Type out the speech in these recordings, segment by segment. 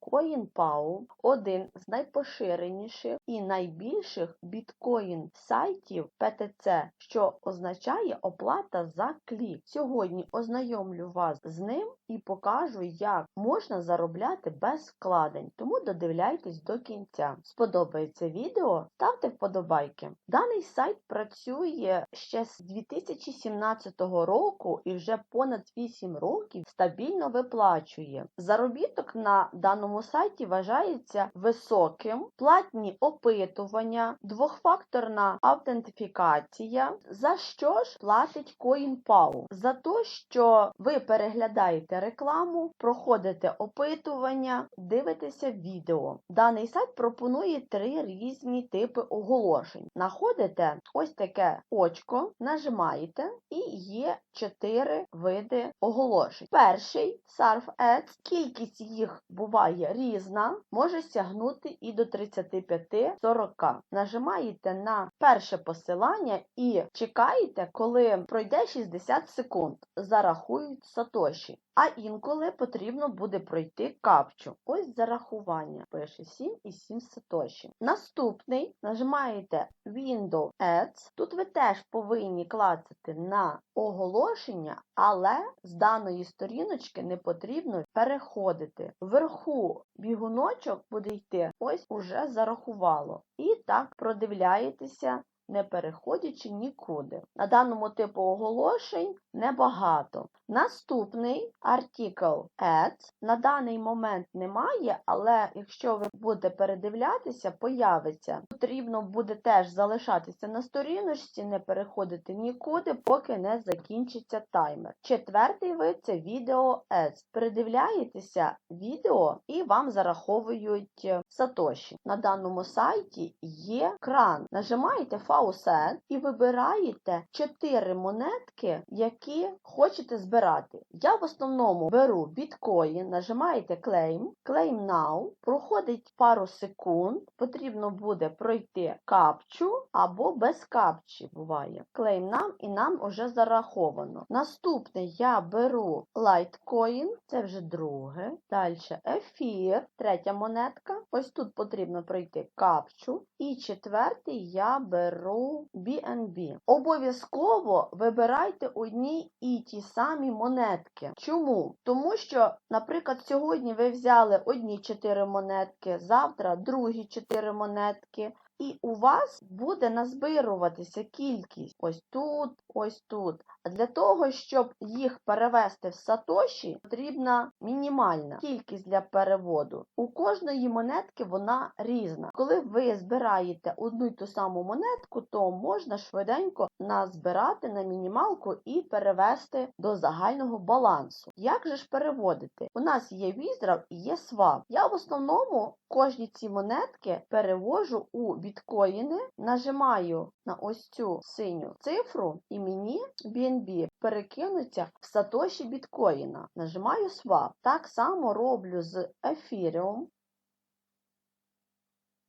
CoinPao – один з найпоширеніших і найбільших біткоін-сайтів PTC, що означає оплата за клік. Сьогодні ознайомлю вас з ним і покажу, як можна заробляти без вкладень. Тому додивляйтесь до кінця. Сподобається відео? Ставте вподобайки. Даний сайт працює ще з 2017 року і вже понад 8 років стабільно виплачує. Заробіток на даному сайті вважається високим, платні опитування, двохфакторна автентифікація. За що ж платить CoinPao? За те, що ви переглядаєте рекламу, проходите опитування, дивитеся відео. Даний сайт пропонує три різні типи оголошень. Находите ось таке очко, нажимаєте, і є чотири види оголошень. Перший Surf Ads, кількість їх буває різна, може сягнути і до 35-40. Нажимаєте на перше посилання і чекаєте, коли пройде 60 секунд. Зарахують сатоші. А інколи потрібно буде пройти капчу. Ось зарахування. Пише 7,7 сатоші. Наступний нажимаєте Window Ads. Тут ви теж повинні клацати на оголошення, але з даної сторіночки не потрібно переходити. Вверху бігуночок буде йти, ось уже зарахувало. І так продивляєтеся. Не переходячи нікуди. На даному типу оголошень небагато. Наступний Article Ads на даний момент немає, але якщо ви будете передивлятися, появиться. Потрібно буде теж залишатися на сторіночці, не переходити нікуди, поки не закінчиться таймер. Четвертий вид це Video Ads. Передивляєтеся відео і вам зараховують сатоші. На даному сайті є кран. Нажимаєте Faucet і вибираєте 4 монетки, які хочете збирати. Я в основному беру біткоін, нажимаєте Claim, Claim Now, проходить пару секунд, потрібно буде пройти капчу або без капчі буває. Claim Now і нам вже зараховано. Наступне я беру Litecoin, це вже друге. Далі ефір, третя монетка. Ось тут потрібно пройти капчу. І четвертий я беру BNB. Обов'язково вибирайте одні і ті самі монетки. Чому? Тому що, наприклад, сьогодні ви взяли одні 4 монетки, завтра другі 4 монетки. І у вас буде назбируватися кількість ось тут, ось тут. А для того, щоб їх перевести в сатоші, потрібна мінімальна кількість для переводу. У кожної монетки вона різна. Коли ви збираєте одну й ту саму монетку, то можна швиденько назбирати на мінімалку і перевести до загального балансу. Як же ж переводити? У нас є віздрав і є свап. Я в основному кожні ці монетки перевожу у біткоїни, нажимаю на ось цю синю цифру і мені BNB перекинуться в сатоші біткоїна. Нажимаю Swap. Так само роблю з ефіріум,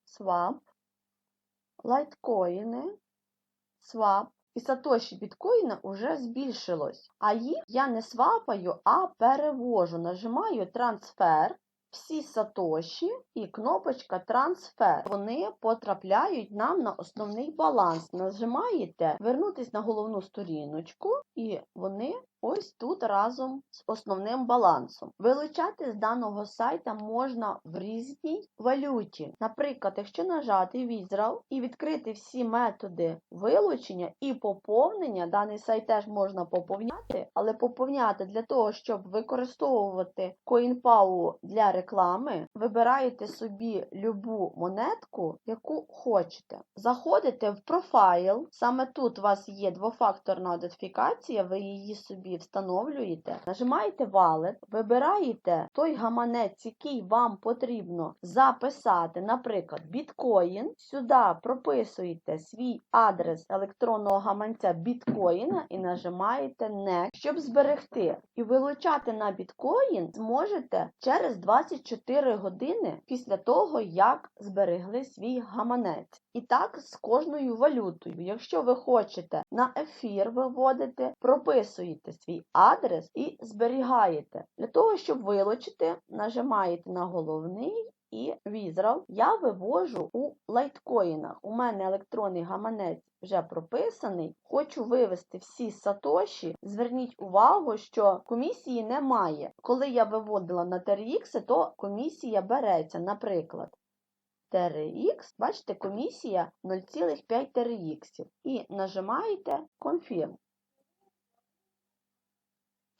Swap, лайткоїни, Swap. І сатоші біткоїна вже збільшилось. А їх я не свапаю, а перевожу. Нажимаю трансфер всі сатоші і кнопочка трансфер. Вони потрапляють нам на основний баланс. Нажимаєте вернутись на головну сторіночку, і вони ось тут разом з основним балансом. Вилучати з даного сайта можна в різній валюті. Наприклад, якщо нажати візрал і відкрити всі методи вилучення і поповнення, даний сайт теж можна поповняти, але поповняти для того, щоб використовувати CoinPao для реклами, вибираєте собі любу монетку, яку хочете. Заходите в профайл, саме тут у вас є двофакторна ідентифікація, ви її собі встановлюєте, нажимаєте Wallet, вибираєте той гаманець, який вам потрібно записати, наприклад, біткоін. Сюди прописуєте свій адрес електронного гаманця біткоїна і нажимаєте Next, щоб зберегти. І вилучати на біткоін зможете через 24 години після того, як зберегли свій гаманець. І так з кожною валютою. Якщо ви хочете на ефір виводити, прописуєте свій адрес і зберігаєте. Для того, щоб вилучити, нажимаєте на головний і візрал я вивожу у лайткоїнах. У мене електронний гаманець вже прописаний. Хочу вивести всі сатоші. Зверніть увагу, що комісії немає. Коли я виводила на TRX, то комісія береться, наприклад. TRX, бачите, комісія 0,5 TRX. І нажимаєте Confirm.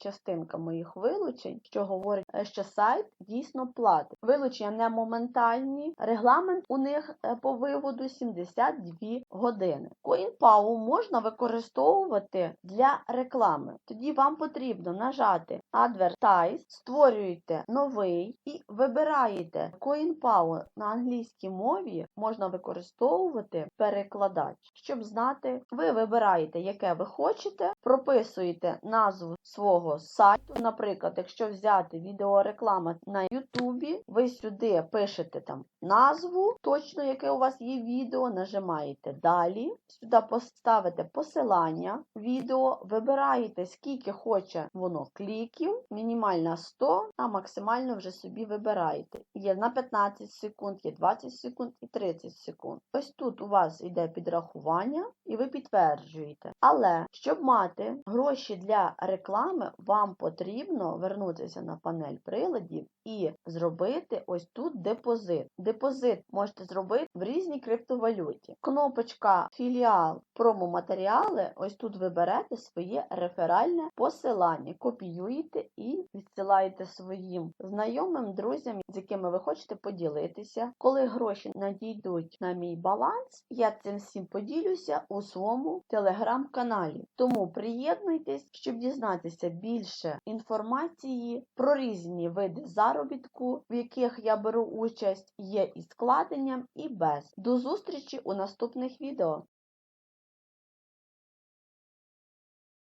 Частинка моїх вилучень, що говорить, е, що сайт дійсно платить. Вилучення не моментальні. Регламент у них е, по виводу 72 години. CoinPow можна використовувати для реклами. Тоді вам потрібно нажати Advertise, створюєте новий і вибираєте CoinPau на англійській мові можна використовувати перекладач. Щоб знати, ви вибираєте, яке ви хочете, прописуєте назву свого сайту. Наприклад, якщо взяти відеореклама на Ютубі, ви сюди пишете там назву, точно яке у вас є відео, нажимаєте далі. Сюди поставите посилання відео, вибираєте, скільки хоче воно кліків, мінімальна 100, а максимально вже собі вибираєте. Є на 15 секунд, є 20 секунд і 30 секунд. Ось тут у вас йде підрахування і ви підтверджуєте. Але щоб мати гроші для реклами, вам потрібно вернутися на панель приладів і зробити ось тут депозит. Депозит можете зробити в різній криптовалюті. Кнопочка філіал промо-матеріали. Ось тут ви берете своє реферальне посилання, копіюєте і відсилаєте своїм знайомим, друзям, з якими ви хочете поділитися. Коли гроші надійдуть на мій баланс, я цим всім поділюся у своєму телеграм-каналі. Тому приєднуйтесь, щоб дізнатися більше інформації про різні види заробітку, в яких я беру участь, є і складенням, і без. До зустрічі у наступних відео.